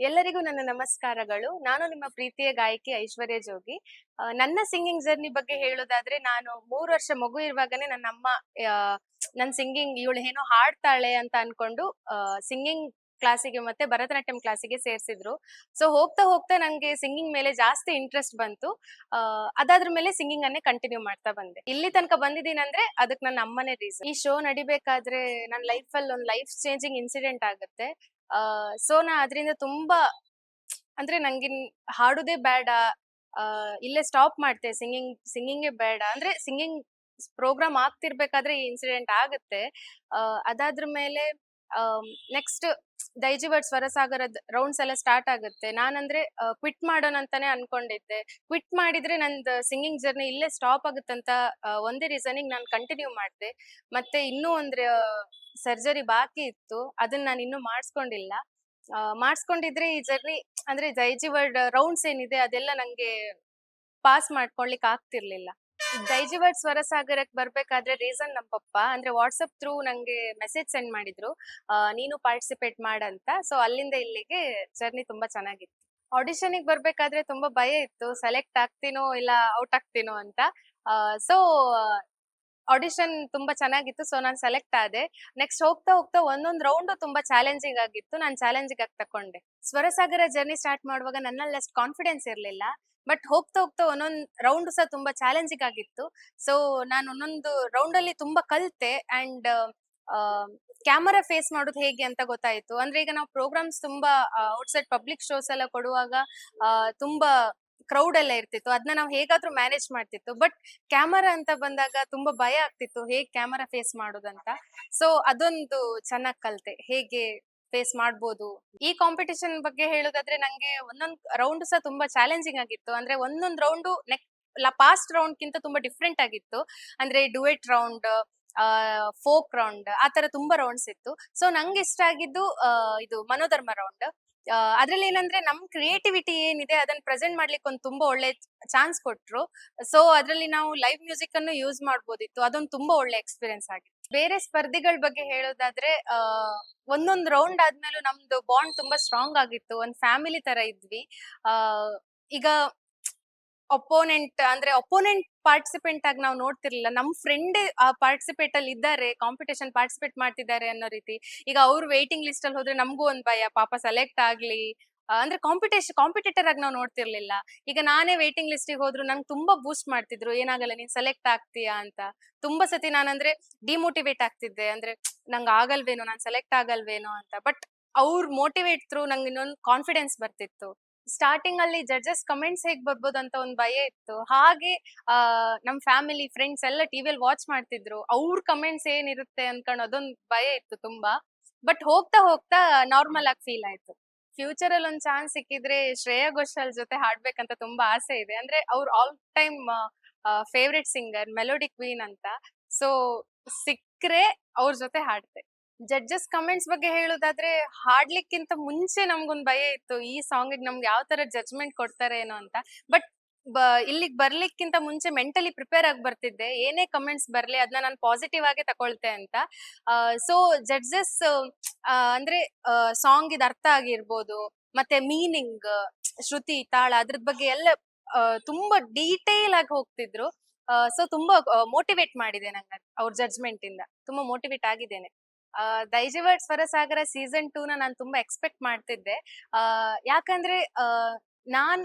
ಎಲ್ಲರಿಗೂ ನನ್ನ ನಮಸ್ಕಾರಗಳು. ನಾನು ನಿಮ್ಮ ಪ್ರೀತಿಯ ಗಾಯಕಿ ಐಶ್ವರ್ಯ ಜೋಗಿ. ನನ್ನ ಸಿಂಗಿಂಗ್ ಜರ್ನಿ ಬಗ್ಗೆ ಹೇಳೋದಾದ್ರೆ ನಾನು ಮೂರು ವರ್ಷ ಮಗು ಇರುವಾಗನೇ ನನ್ನ ಅಮ್ಮ ನನ್ನ ಸಿಂಗಿಂಗ್ ಇವಳು ಏನೋ ಹಾಡ್ತಾಳೆ ಅಂತ ಅನ್ಕೊಂಡು ಸಿಂಗಿಂಗ್ ಕ್ಲಾಸಿಗೆ ಮತ್ತೆ ಭರತನಾಟ್ಯಂ ಕ್ಲಾಸಿಗೆ ಸೇರ್ಸಿದ್ರು. ಸೊ ಹೋಗ್ತಾ ಹೋಗ್ತಾ ನಂಗೆ ಸಿಂಗಿಂಗ್ ಮೇಲೆ ಜಾಸ್ತಿ ಇಂಟ್ರೆಸ್ಟ್ ಬಂತು. ಅದಾದ್ರ ಮೇಲೆ ಸಿಂಗಿಂಗ್ ಅನ್ನೇ ಕಂಟಿನ್ಯೂ ಮಾಡ್ತಾ ಬಂದೆ. ಇಲ್ಲಿ ತನಕ ಬಂದಿದ್ದೀನಿ ಅಂದ್ರೆ ಅದಕ್ಕೆ ನನ್ನ ಅಮ್ಮನೇ ರೀಸನ್ ಈ ಶೋ ನಡಿಬೇಕಾದ್ರೆ ನನ್ನ ಲೈಫ್ ಅಲ್ಲಿ ಒಂದು ಲೈಫ್ ಚೇಂಜಿಂಗ್ ಇನ್ಸಿಡೆಂಟ್ ಆಗುತ್ತೆ. ಸೊ ನಾ ಅದರಿಂದ ತುಂಬಾ ಅಂದ್ರೆ ನಂಗಿನ್ ಹಾಡುದೇ ಬೇಡ ಆ, ಇಲ್ಲೇ ಸ್ಟಾಪ್ ಮಾಡ್ತೆ ಸಿಂಗಿಂಗ್ ಸಿಂಗಿಂಗೇ ಬೇಡ. ಅಂದ್ರೆ ಸಿಂಗಿಂಗ್ ಪ್ರೋಗ್ರಾಮ್ ಆಗ್ತಿರ್ಬೇಕಾದ್ರೆ ಈ ಇನ್ಸಿಡೆಂಟ್ ಆಗುತ್ತೆ. ಅದಾದ್ರ ಮೇಲೆ ನೆಕ್ಸ್ಟ್ ದೈಜಿವಡ್ ಸ್ವರಸಾಗರದ ರೌಂಡ್ಸ್ ಎಲ್ಲ ಸ್ಟಾರ್ಟ್ ಆಗುತ್ತೆ. ನಾನಂದ್ರೆ ಕ್ವಿಟ್ ಮಾಡೋಣ ಅಂತಾನೆ ಅನ್ಕೊಂಡಿದ್ದೆ. ಕ್ವಿಟ್ ಮಾಡಿದ್ರೆ ನಂದು ಸಿಂಗಿಂಗ್ ಜರ್ನಿ ಇಲ್ಲೇ ಸ್ಟಾಪ್ ಆಗುತ್ತಂತ ಒಂದೇ ರೀಸನಿಗೆ ನಾನು ಕಂಟಿನ್ಯೂ ಮಾಡಿದೆ. ಮತ್ತೆ ಇನ್ನೂ ಅಂದ್ರೆ ಸರ್ಜರಿ ಬಾಕಿ ಇತ್ತು. ಅದನ್ನ ನಾನು ಇನ್ನೂ ಮಾಡಿಸ್ಕೊಂಡಿಲ್ಲ. ಮಾಡಿಸ್ಕೊಂಡಿದ್ರೆ ಈ ಜರ್ನಿ ಅಂದ್ರೆ ದೈಜಿವರ್ಡ್ ರೌಂಡ್ಸ್ ಏನಿದೆ ಅದೆಲ್ಲ ನಂಗೆ ಪಾಸ್ ಮಾಡ್ಕೊಳ್ಲಿಕ್ಕೆ ಆಗ್ತಿರ್ಲಿಲ್ಲ. ದೈಜಿವರ್ಡ್ ಸ್ವರಸಾಗರಕ್ಕೆ ಬರ್ಬೇಕಾದ್ರೆ ರೀಸನ್ ನಮ್ಮ ಪಪ್ಪ ಅಂದ್ರೆ ವಾಟ್ಸಪ್ ಥ್ರೂ ನಂಗೆ ಮೆಸೇಜ್ ಸೆಂಡ್ ಮಾಡಿದ್ರು ನೀನು ಪಾರ್ಟಿಸಿಪೇಟ್ ಮಾಡಂತ ಸೊ ಅಲ್ಲಿಂದ ಇಲ್ಲಿಗೆ ಜರ್ನಿ ತುಂಬಾ ಚೆನ್ನಾಗಿತ್ತು. ಆಡಿಷನ್ಗೆ ಬರ್ಬೇಕಾದ್ರೆ ತುಂಬಾ ಭಯ ಇತ್ತು, ಸೆಲೆಕ್ಟ್ ಆಗ್ತೀನೋ ಇಲ್ಲ ಔಟ್ ಆಗ್ತೀನೋ ಅಂತ. ಸೊ ಆಡಿಷನ್ ತುಂಬಾ ಚೆನ್ನಾಗಿತ್ತು, ಸೊ ನಾನು ಸೆಲೆಕ್ಟ್ ಆದೆ. ನೆಕ್ಸ್ಟ್ ಹೋಗ್ತಾ ಹೋಗ್ತಾ ಒಂದೊಂದು ರೌಂಡ್ ತುಂಬಾ ಚಾಲೆಂಜಿಂಗ್ ಆಗಿತ್ತು, ನಾನು ಚಾಲೆಂಜಿಂಗ್ ಆಗಿ ತಕೊಂಡೆ. ಸ್ವರಸಾಗರ ಜರ್ನಿ ಸ್ಟಾರ್ಟ್ ಮಾಡುವಾಗ ನನ್ನಲ್ಲಿ ಅಷ್ಟು ಕಾನ್ಫಿಡೆನ್ಸ್ ಇರಲಿಲ್ಲ. ಬಟ್ ಹೋಗ್ತಾ ಹೋಗ್ತಾ ಒಂದೊಂದು ರೌಂಡ್ ಸಹ ತುಂಬಾ ಚಾಲೆಂಜಿಂಗ್ ಆಗಿತ್ತು. ಸೊ ನಾನು ಒಂದೊಂದು ರೌಂಡ್ ಅಲ್ಲಿ ತುಂಬಾ ಕಲ್ತೆ ಅಂಡ್ ಕ್ಯಾಮರಾ ಫೇಸ್ ಮಾಡೋದು ಹೇಗೆ ಅಂತ ಗೊತ್ತಾಯ್ತು. ಅಂದ್ರೆ ಈಗ ನಾವು ಪ್ರೋಗ್ರಾಮ್ಸ್ ತುಂಬಾ ಔಟ್ಸೈಡ್ ಪಬ್ಲಿಕ್ ಶೋಸ್ ಎಲ್ಲ ಕೊಡುವಾಗ ತುಂಬಾ ಕ್ರೌಡ್ ಎಲ್ಲ ಇರ್ತಿತ್ತು. ಅದನ್ನ ನಾವು ಹೇಗಾದ್ರೂ ಮ್ಯಾನೇಜ್ ಮಾಡ್ತಿತ್ತು. ಬಟ್ ಕ್ಯಾಮರಾ ಅಂತ ಬಂದಾಗ ತುಂಬಾ ಭಯ ಆಗ್ತಿತ್ತು. ಹೇಗೆ ಕ್ಯಾಮರಾ ಫೇಸ್ ಮಾಡೋದಂತ. ಸೊ ಅದೊಂದು ಚೆನ್ನಾಗ್ ಕಲ್ತೆ. ಹೇಗೆ ಫೇಸ್ ಮಾಡ್ಬೋದು. ಈ ಕಾಂಪಿಟಿಷನ್ ಬಗ್ಗೆ ಹೇಳೋದಾದ್ರೆ ನಂಗೆ ಒಂದೊಂದ್ ರೌಂಡ್ ಸಹ ತುಂಬಾ ಚಾಲೆಂಜಿಂಗ್ ಆಗಿತ್ತು. ಅಂದ್ರೆ ಒಂದೊಂದ್ ರೌಂಡ್ ನೆಕ್ ಪಾಸ್ಟ್ ರೌಂಡ್ ಕಿಂತ ತುಂಬಾ ಡಿಫ್ರೆಂಟ್ ಆಗಿತ್ತು. ಅಂದ್ರೆ ಡುವೆಟ್ ರೌಂಡ್ ಫೋಕ್ ರೌಂಡ್ ಆ ತರ ತುಂಬಾ ರೌಂಡ್ಸ್ ಇತ್ತು. ಸೊ ನಂಗೆ ಇಷ್ಟ ಆಗಿದ್ದು ಇದು ಮನೋಧರ್ಮ ರೌಂಡ್ ಅದ್ರಲ್ಲಿ ಏನಂದ್ರೆ ನಮ್ ಕ್ರಿಯೇಟಿವಿಟಿ ಏನಿದೆ ಅದನ್ನ ಪ್ರೆಸೆಂಟ್ ಮಾಡ್ಲಿಕ್ಕೆ ಒಂದು ತುಂಬಾ ಒಳ್ಳೆ ಚಾನ್ಸ್ ಕೊಟ್ರು. ಸೊ ಅದ್ರಲ್ಲಿ ನಾವು ಲೈವ್ ಮ್ಯೂಸಿಕ್ ಅನ್ನು ಯೂಸ್ ಮಾಡ್ಬೋದಿತ್ತು. ಅದೊಂದು ತುಂಬಾ ಒಳ್ಳೆ ಎಕ್ಸ್ಪೀರಿಯನ್ಸ್ ಆಗಿತ್ತು. ಬೇರೆ ಸ್ಪರ್ಧಿಗಳ ಬಗ್ಗೆ ಹೇಳೋದಾದ್ರೆ, ಆ, ಒಂದೊಂದು ರೌಂಡ್ ಆದ್ಮೇಲೂ ನಮ್ದು ಬಾಂಡ್ ತುಂಬಾ ಸ್ಟ್ರಾಂಗ್ ಆಗಿತ್ತು. ಒಂದ್ ಫ್ಯಾಮಿಲಿ ತರ ಇದ್ವಿ. ಆ, ಈಗ ಅಪೋನೆಂಟ್ ಅಂದ್ರೆ ಅಪೋನೆಂಟ್ ಪಾರ್ಟಿಸಿಪೆಂಟ್ ಆಗಿ ನಾವು ನೋಡ್ತಿರ್ಲಿಲ್ಲ. ನಮ್ ಫ್ರೆಂಡ್ ಆ ಪಾರ್ಟಿಸಿಪೇಟ್ ಅಲ್ಲಿ ಇದ್ದಾರೆ ಕಾಂಪಿಟೇಷನ್ ಪಾರ್ಟಿಸಿಪೇಟ್ ಮಾಡ್ತಿದ್ದಾರೆ ಅನ್ನೋ ರೀತಿ. ಈಗ ಅವ್ರು ವೇಟಿಂಗ್ ಲಿಸ್ಟ್ ಅಲ್ಲಿ ಹೋದ್ರೆ ನಮಗೂ ಒಂದ್ ಭಯ. ಪಾಪ ಸೆಲೆಕ್ಟ್ ಆಗ್ಲಿ ಅಂದ್ರೆ ಕಾಂಪಿಟೇಷನ್ ಕಾಂಪಿಟೇಟರ್ ಆಗಿ ನಾವು ನೋಡ್ತಿರ್ಲಿಲ್ಲ. ಈಗ ನಾನೇ ವೇಟಿಂಗ್ ಲಿಸ್ಟಿಗೆ ಹೋದ್ರು ನಂಗೆ ತುಂಬಾ ಬೂಸ್ಟ್ ಮಾಡ್ತಿದ್ರು. ಏನಾಗಲ್ಲ, ನೀನ್ ಸೆಲೆಕ್ಟ್ ಆಗ್ತೀಯಾ ಅಂತ. ತುಂಬಾ ಸತಿ ನಾನಂದ್ರೆ ಡಿಮೋಟಿವೇಟ್ ಆಗ್ತಿದ್ದೆ. ಅಂದ್ರೆ ನಂಗೆ ಆಗಲ್ವೇನೋ, ನಾನ್ ಸೆಲೆಕ್ಟ್ ಆಗಲ್ವೇನೋ ಅಂತ. ಬಟ್ ಅವ್ರ ಮೋಟಿವೇಟ್ ಥ್ರೂ ನಂಗೆ ಇನ್ನೊಂದು ಕಾನ್ಫಿಡೆನ್ಸ್ ಬರ್ತಿತ್ತು. ಸ್ಟಾರ್ಟಿಂಗ್ ಅಲ್ಲಿ ಜಡ್ಜಸ್ ಕಮೆಂಟ್ಸ್ ಹೇಗ್ ಬರ್ಬೋದು ಅಂತ ಒಂದು ಭಯ ಇತ್ತು. ಹಾಗೆ ನಮ್ ಫ್ಯಾಮಿಲಿ ಫ್ರೆಂಡ್ಸ್ ಎಲ್ಲ ಟಿವಿಯಲ್ಲಿ ವಾಚ್ ಮಾಡ್ತಿದ್ರು. ಅವ್ರ ಕಮೆಂಟ್ಸ್ ಏನಿರುತ್ತೆ ಅನ್ಕೊಂಡು ಅದೊಂದು ಭಯ ಇತ್ತು ತುಂಬಾ. ಬಟ್ ಹೋಗ್ತಾ ಹೋಗ್ತಾ ನಾರ್ಮಲ್ ಆಗಿ ಫೀಲ್ ಆಯ್ತು. ಫ್ಯೂಚರ್ ಅಲ್ಲಿ ಒಂದ್ ಚಾನ್ಸ್ ಸಿಕ್ಕಿದ್ರೆ ಶ್ರೇಯಾ ಘೋಷಾಲ್ ಜೊತೆ ಹಾಡ್ಬೇಕಂತ ತುಂಬಾ ಆಸೆ ಇದೆ. ಅಂದ್ರೆ ಅವ್ರ all time favourite singer melody queen ಅಂತ. ಸೊ ಸಿಕ್ಕ್ರೆ ಅವ್ರ ಜೊತೆ ಹಾಡ್ತೆ. ಜಡ್ಜಸ್ ಕಮೆಂಟ್ಸ್ ಬಗ್ಗೆ ಹೇಳೋದಾದ್ರೆ, ಹಾಡ್ಲಿಕ್ಕಿಂತ ಮುಂಚೆ ನಮ್ಗೊಂದ್ ಭಯ ಇತ್ತು, ಈ ಸಾಂಗ್ ನಮ್ಗೆ ಯಾವ ತರ ಜಡ್ಜ್ಮೆಂಟ್ ಕೊಡ್ತಾರೆ ಏನೋ ಅಂತ. ಬಟ್ ಇಲ್ಲಿಗ್ ಬರ್ಲಿಕ್ಕಿಂತ ಮುಂಚೆ ಮೆಂಟಲಿ ಪ್ರಿಪೇರ್ ಆಗಿ ಬರ್ತಿದ್ದೆ. ಏನೇ ಕಮೆಂಟ್ಸ್ ಬರ್ಲಿ ಅದನ್ನ ನಾನು ಪಾಸಿಟಿವ್ ಆಗಿ ತಕೊಳ್ತೆ ಅಂತ. ಸೊ ಜಡ್ಜಸ್ ಅಂದ್ರೆ ಸಾಂಗ್ ಇದ್ ಅರ್ಥ ಆಗಿರ್ಬೋದು, ಮತ್ತೆ ಮೀನಿಂಗ್, ಶ್ರುತಿ, ತಾಳ ಅದ್ರದ್ ಬಗ್ಗೆ ಎಲ್ಲ ತುಂಬಾ ಡೀಟೇಲ್ ಆಗಿ ಹೋಗ್ತಿದ್ರು. ಸೊ ತುಂಬಾ ಮೋಟಿವೇಟ್ ಮಾಡಿದೆ ನಂಗೆ ಅವ್ರ ಜಡ್ಜ್ಮೆಂಟ್ ಇಂದ. ತುಂಬಾ ಮೋಟಿವೇಟ್ ಆಗಿದ್ದೇನೆ. ದೈಜವರ್ಡ್ ಸ್ವರಸಾಗರ ಸೀಸನ್ ಟೂ ನ ನಾನು ತುಂಬಾ ಎಕ್ಸ್ಪೆಕ್ಟ್ ಮಾಡ್ತಿದ್ದೆ. ಯಾಕಂದ್ರೆ ನಾನ್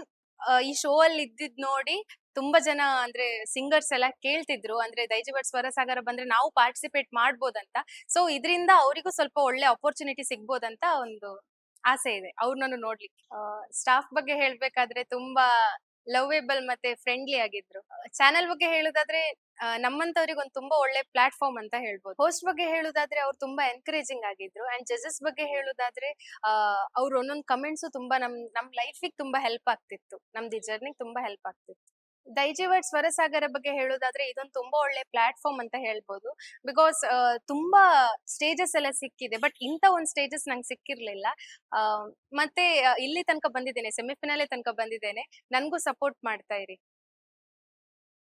ಈ ಶೋ ಅಲ್ಲಿ ಇದ್ದಿದ್ ನೋಡಿ ತುಂಬಾ ಜನ ಅಂದ್ರೆ ಸಿಂಗರ್ಸ್ ಎಲ್ಲ ಕೇಳ್ತಿದ್ರು. ಅಂದ್ರೆ ದೈಜವರ್ಡ್ ಸ್ವರಸಾಗರ ಬಂದ್ರೆ ನಾವು ಪಾರ್ಟಿಸಿಪೇಟ್ ಮಾಡ್ಬೋದಂತ. ಸೊ ಇದರಿಂದ ಅವರಿಗೂ ಸ್ವಲ್ಪ ಒಳ್ಳೆ ಅಪರ್ಚುನಿಟಿ ಸಿಗ್ಬೋದಂತ ಒಂದು ಆಸೆ ಇದೆ. ಅವ್ರನ್ನೂ ನೋಡ್ಲಿಕ್ಕೆ. ಸ್ಟಾಫ್ ಬಗ್ಗೆ ಹೇಳ್ಬೇಕಾದ್ರೆ ತುಂಬಾ ಲವೇಬಲ್ ಮತ್ತೆ ಫ್ರೆಂಡ್ಲಿ ಆಗಿದ್ರು. ಚಾನೆಲ್ ಬಗ್ಗೆ ಹೇಳುದಾದ್ರೆ ನಮ್ಮಂತವ್ರಿಗೆ ಒಂದು ತುಂಬಾ ಒಳ್ಳೆ ಪ್ಲಾಟ್ಫಾರ್ಮ್ ಅಂತ ಹೇಳ್ಬೋದು. ಹೋಸ್ಟ್ ಬಗ್ಗೆ ಹೇಳುದಾದ್ರೆ ಅವ್ರು ತುಂಬಾ ಎನ್ಕರೇಜಿಂಗ್ ಆಗಿದ್ರು. ಅಂಡ್ ಜಜಸ್ ಬಗ್ಗೆ ಹೇಳುದಾದ್ರೆ ಅವ್ರ ಒಂದೊಂದು ಕಮೆಂಟ್ಸ್ ತುಂಬಾ ನಮ್ ನಮ್ ಲೈಫಿಗೆ ತುಂಬಾ ಹೆಲ್ಪ್ ಆಗ್ತಿತ್ತು. ನಮ್ದು ಈ ಜರ್ನಿಗೆ ತುಂಬಾ ಹೆಲ್ಪ್ ಆಗ್ತಿತ್ತು. ದೈಜಿವರ್ಡ್ ಸ್ವರಸಾಗರ ಬಗ್ಗೆ ಹೇಳೋದಾದ್ರೆ ಇದೊಂದು ತುಂಬಾ ಒಳ್ಳೆ ಪ್ಲಾಟ್ಫಾರ್ಮ್ ಅಂತ ಹೇಳ್ಬೋದು. ಬಿಕಾಸ್ ತುಂಬಾ ಸ್ಟೇಜಸ್ ಎಲ್ಲ ಸಿಕ್ಕಿದೆ. ಬಟ್ ಇಂಥ ಒಂದು ಸ್ಟೇಜಸ್ ನಂಗೆ ಸಿಕ್ಕಿರ್ಲಿಲ್ಲ. ಮತ್ತೆ ಇಲ್ಲಿ ತನಕ ಬಂದಿದ್ದೇನೆ ಸೆಮಿಫೈನಲ್ ತನಕ ಬಂದಿದ್ದೇನೆ. ನನ್ಗೂ ಸಪೋರ್ಟ್ ಮಾಡ್ತಾ ಇರಿ.